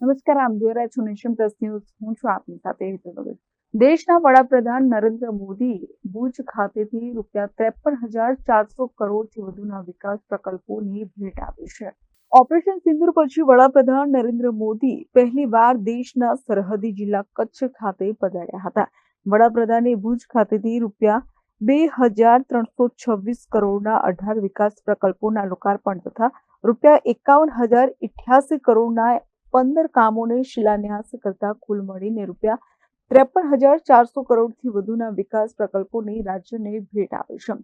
નમસ્કાર આમ જોઈ રહ્યા છો નેશન પ્લસ ન્યૂઝ. હું છું આપની સાથે દેશના વડાપ્રધાન નરેન્દ્ર મોદી ભુજ ખાતેથી રૂપિયા ત્રેપન હજાર ચારસો કરોડથી વધુના વિકાસ પ્રકલ્પોની ભેટ આપી છે. ઓપરેશન સિંદુર પછી વડાપ્રધાન નરેન્દ્ર મોદી પહેલીવાર દેશના સરહદી જિલ્લા કચ્છ ખાતે પધાર્યા હતા. વડાપ્રધાને ભુજ ખાતેથી રૂપિયા બે હજાર ત્રણસો છવ્વીસ કરોડના અઢાર વિકાસ પ્રકલ્પોના લોકાર્પણ તથા રૂપિયા એકાવન હજાર કરોડના પંદર કામોને શિલાન્યાસ કરતા કુલ મળીને રૂપિયા ત્રેપન હજાર ચારસો કરોડથી વધુના વિકાસ પ્રકલ્પોની રાજ્યને ભેટ આપે છે.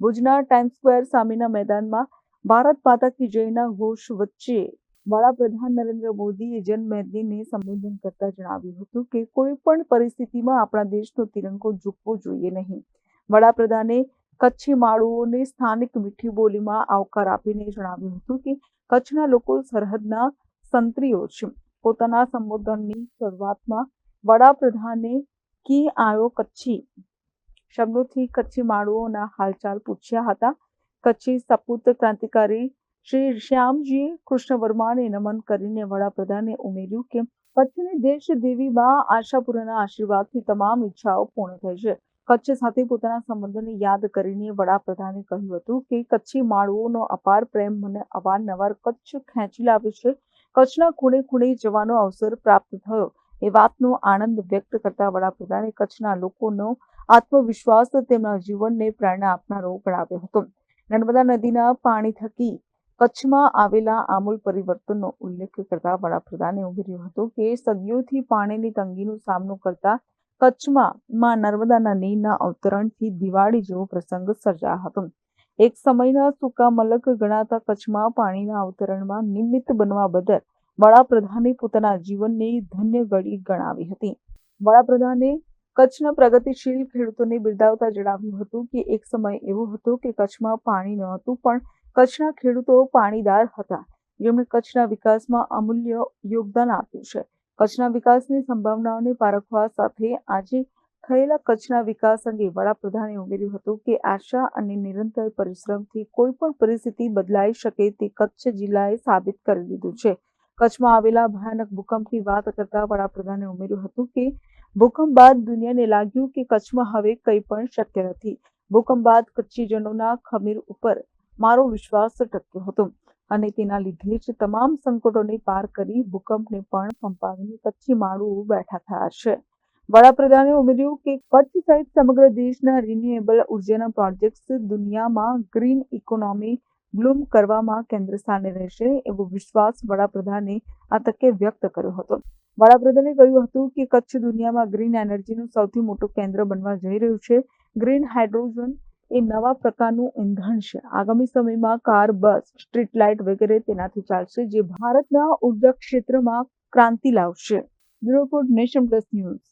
ભુજના ટાઈમ સ્ક્વેર સામેના મેદાનમાં ભારત માતા કી જયના ઘોષ વચ્ચે વડાપ્રધાન નરેન્દ્ર મોદીએ જનમેદનીને સંબોધન કરતા જણાવ્યું હતું કે કોઈ પણ પરિસ્થિતિમાં આપણા દેશનો તિરંગો ઝૂકવો જોઈએ નહીં. વડાપ્રધાને કચ્છી માળુઓને સ્થાનિક મીઠી બોલીમાં આવકાર આપીને જણાવ્યું હતું કે કચ્છના લોકો સરહદના સંત્રીઓ છે. પોતાના સંબોધનની શરૂઆતમાં વડાપ્રધાને કી આયો કચ્છી શબ્દોથી કચ્છી માળુઓના હાલચાલ પૂછ્યા હતા. કચ્છી સપૂત ક્રાંતિકારી શ્રી શ્યામજી કૃષ્ણ વર્માને નમન કરીને વડાપ્રધાને ઉમેર્યું કે કચ્છની દેશ દેવીમાં આશાપુરાના આશીર્વાદથી તમામ ઈચ્છાઓ પૂર્ણ થઈ છે. કચ્છ સાથે પોતાના સંબંધોને યાદ કરીને વડાપ્રધાને કહ્યું હતું કે કચ્છી માળુઓનો અપાર પ્રેમ મને અવારનવાર કચ્છ ખેંચી લાવે છે. કચ્છના ખૂણે ખૂણે જવાનો અવસર પ્રાપ્ત થયો. એ વાતનો આનંદ વ્યક્ત કરતા વડાપ્રધાને કચ્છના લોકોનો આત્મવિશ્વાસ તેમના જીવનને પ્રેરણા આપનારો ગણાવ્યો હતો. નર્મદા નદીના પાણી થકી કચ્છમાં આવેલા આમૂલ પરિવર્તનનો ઉલ્લેખ કરતા વડાપ્રધાને ઉમેર્યું હતું કે સદીઓથી પાણીની તંગીનો સામનો કરતા કચ્છમાં માં નર્મદાના નીરના અવતરણથી દિવાળી જેવો પ્રસંગ સર્જાયો હતો. એક સમયના સૂકા મલક ગણાતા કચ્છમાં પાણીના અવતરણમાં નિમિત્ત બનવા બદલ વડાપ્રધાને પોતાના જીવનને ધન્ય ઘડી ગણાવી હતી. વડાપ્રધાને કચ્છના પ્રગતિશીલ ખેડૂતોને બિરદાવતા જણાવ્યું હતું કે, એક સમય એવો હતો કે કચ્છમાં પાણી ન હતું પણ કચ્છના ખેડૂતો પાણીદાર હતા. જેમણે કચ્છના વિકાસમાં અમૂલ્ય યોગદાન આપ્યું છે. કચ્છના વિકાસની સંભાવનાઓને પારખવા સાથે આજે થયેલા કચ્છના વિકાસ અંગે વડાપ્રધાને ઉમેર્યું હતું કે આશા અને નિરંતર પરિશ્રમથી કોઈ પણ પરિસ્થિતિ બદલાઈ શકે તે કચ્છ જિલ્લાએ સાબિત કરી દીધું છે. કચ્છમાં આવેલા ભયાનક ભૂકંપની વાત કરતા વડાપ્રધાને ઉમેર્યું હતું કે ભૂકંપ બાદ દુનિયાને લાગ્યું કે કચ્છમાં હવે કંઈ પણ શક્ય નથી. ભૂકંપ બાદ કચ્છીજનોના ખમીર ઉપર મારો વિશ્વાસ ટક્યો હતો અને તેના લીધે જ તમામ સંકટોને પાર કરી ભૂકંપને પણ પંપાવીને કચ્છી માળું બેઠા થયા છે. વડાપ્રધાને ઉમેર્યું કે કચ્છ સહિત સમગ્ર દેશના રિન્યુએબલ ઉર્જાના પ્રોજેક્ટ્સ દુનિયામાં ગ્રીન ઇકોનોમી બ્લૂમ કરવામાં કેન્દ્ર સ્થાને રહેશે એવો વિશ્વાસ વડાપ્રધાને આ તકે વ્યક્ત કર્યો હતો. વડાપ્રધાને કહ્યું હતું કે કચ્છ દુનિયામાં ગ્રીન એનર્જીનું સૌથી મોટું કેન્દ્ર બનવા જઈ રહ્યું છે. ગ્રીન હાઇડ્રોજન એ નવા પ્રકારનું ઇંધણ છે. આગામી સમયમાં કાર, બસ સ્ટ્રીટ લાઇટ વગેરે તેનાથી ચાલશે જે ભારતના ઊર્જા ક્ષેત્રમાં ક્રાંતિ લાવશે. Bureau Nation Plus news.